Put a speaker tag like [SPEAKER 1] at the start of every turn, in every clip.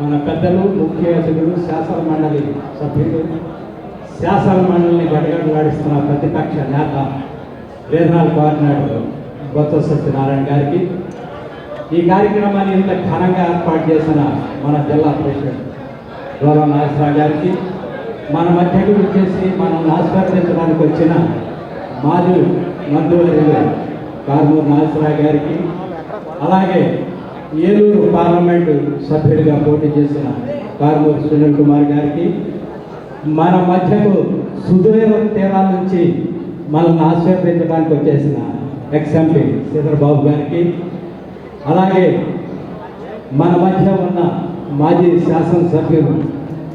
[SPEAKER 1] మన పెద్దలు ముఖ్య అతిథులు శాసన మండలి సభ్యులు శాసన మండలిని గడగడలాడిస్తున్న ప్రతిపక్ష నేత రీజనల్ కోఆర్డినేటర్ బొత్స సత్యనారాయణ గారికి ఈ కార్యక్రమాన్ని ఇంత ఘనంగా ఏర్పాటు చేసిన మన జిల్లా ప్రెసిడెంట్ గౌరవ నాగేశ్వరరావు గారికి మన మధ్యకు వచ్చేసి మనం ఆస్వాదించడానికి వచ్చిన మాజీ మంత్రివర్యులు కార్మూర్ నాగేశ్వరరావు గారికి అలాగే ఏలూరు పార్లమెంటు సభ్యుడిగా పోటీ చేసిన కారుమూరి సునీల్ కుమార్ గారికి మన మధ్యకు సుదూర తీరాల నుంచి మనల్ని ఆశీర్వదించడానికి వచ్చేసిన ఎక్స్ ఎంపీ గారికి అలాగే మన మధ్య ఉన్న మాజీ శాసనసభ్యులు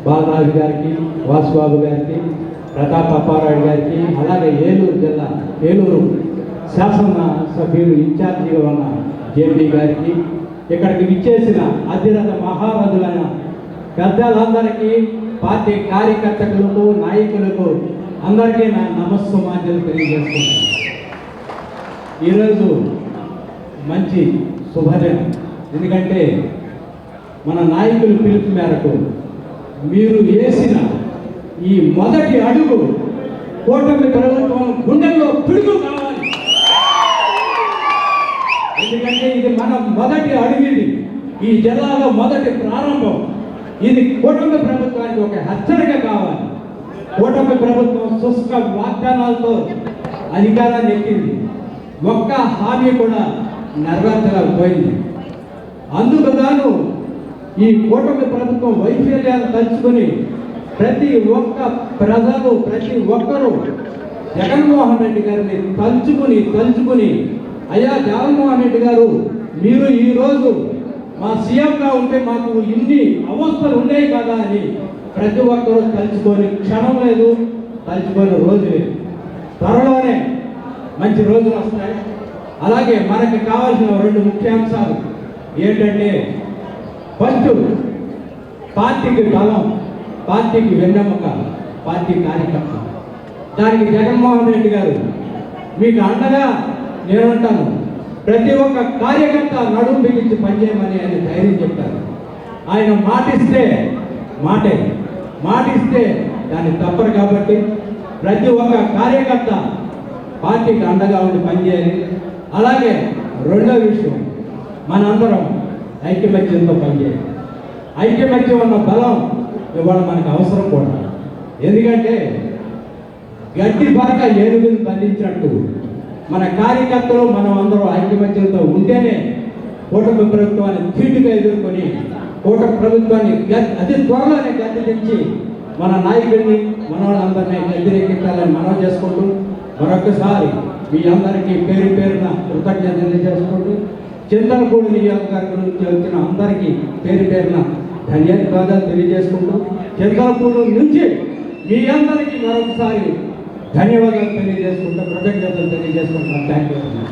[SPEAKER 1] బాలరాజు గారికి వాసుబాబు గారికి ప్రతాప్ అప్పారావు గారికి అలాగే ఏలూరు జిల్లా ఏలూరు శాసన సభ్యులు ఇన్ఛార్జిగా ఉన్న జేపీ గారికి ఇక్కడికి విచ్చేసిన అధిరథ మహారాజులైన పెద్దలందరికీ పార్టీ కార్యకర్తలకు నాయకులకు అందరికీ నా నమస్సుమాన్యులు తెలియజేస్తున్నాను. ఈరోజు మంచి శుభదినం. ఎందుకంటే మన నాయకుల పిలుపు మేరకు మీరు వేసిన ఈ మొదటి అడుగు కూటమి ప్రభుత్వం గుండెల్లో పిడుగు కావాలి ఎందుకంటే ఇది మన మొదటి అడుగుది ఈ జిల్లాలో మొదటి ప్రారంభం. ఇది కూటమి ప్రభుత్వానికి ఒక హెచ్చరిక కావాలి. కూటమి ప్రభుత్వం శుష్క వాగ్దానాలతో అధికారాన్ని ఎక్కింది. ఒక్క హామీ కూడా నెరవేర్చలేకపోయింది. అందుకు గాను ఈ కూటమి ప్రభుత్వం వైఫల్యాలు తలుచుకొని ప్రతి ఒక్క ప్రజలు ప్రతి ఒక్కరూ జగన్మోహన్ రెడ్డి గారిని తలుచుకుని తలుచుకుని అయ్యా జగన్మోహన్ రెడ్డి గారు మీరు ఈరోజు మా సీఎంగా ఉంటే మాకు ఇన్ని అవస్థలు ఉండేవి కదా అని ప్రతి ఒక్కరూ తలుచుకొని క్షణం లేదు తలుచుకొని రోజు లేదు. త్వరలోనే మంచి రోజులు వస్తాయి. అలాగే మనకి కావాల్సిన రెండు ముఖ్యాంశాలు ఏంటంటే ఫస్ట్ పార్టీకి బలం పార్టీకి వెన్నెముక పార్టీ కార్యకర్త దానికి జగన్మోహన్ రెడ్డి గారు మీకు అండగా నేనుంటాను. ప్రతి ఒక్క కార్యకర్త నడుము బిగించి పనిచేయమని ఆయన ధైర్యం చెప్పారు ఆయన మాటిస్తే మాటే. మాటిస్తే దాన్ని తప్పరు కాబట్టి ప్రతి ఒక్క కార్యకర్త పార్టీకి అండగా ఉండి పనిచేయాలి. అలాగే రెండో విషయం మనందరం ఐక్యమత్యంతో పనిచేయాలి. ఐక్యమత్యం ఉన్న బలం ఇవాళ మనకు అవసరం కూడా. ఎందుకంటే గడ్డి పరక ఏనుగుని బంధించినట్టు మన కార్యకర్తలు మనం అందరూ ఐక్యమత్యంతో ఉంటేనే కూటమి ప్రభుత్వాన్ని ధీటుగా ఎదుర్కొని కూటమి ప్రభుత్వాన్ని అతి త్వరలోనే గద్దె తెచ్చి మన నాయకుడిని మన వాళ్ళందరినీ వ్యతిరేకించాలని మనం చేసుకుంటూ మరొకసారి మీ అందరికీ పేరు పేరున కృతజ్ఞతలు తెలియజేసుకుంటూ చింతలపూడి నియోజకవర్గం నుంచి వచ్చిన అందరికీ పేరు పేరున ధన్యవాదాలు తెలియజేసుకుంటూ చింతలపూడి నుంచి మీ అందరికీ మరొకసారి ధన్యవాదాలు తెలియజేసుకుంటూ కృతజ్ఞతలు తెలియజేసుకుంటాం థ్యాంక్ యూ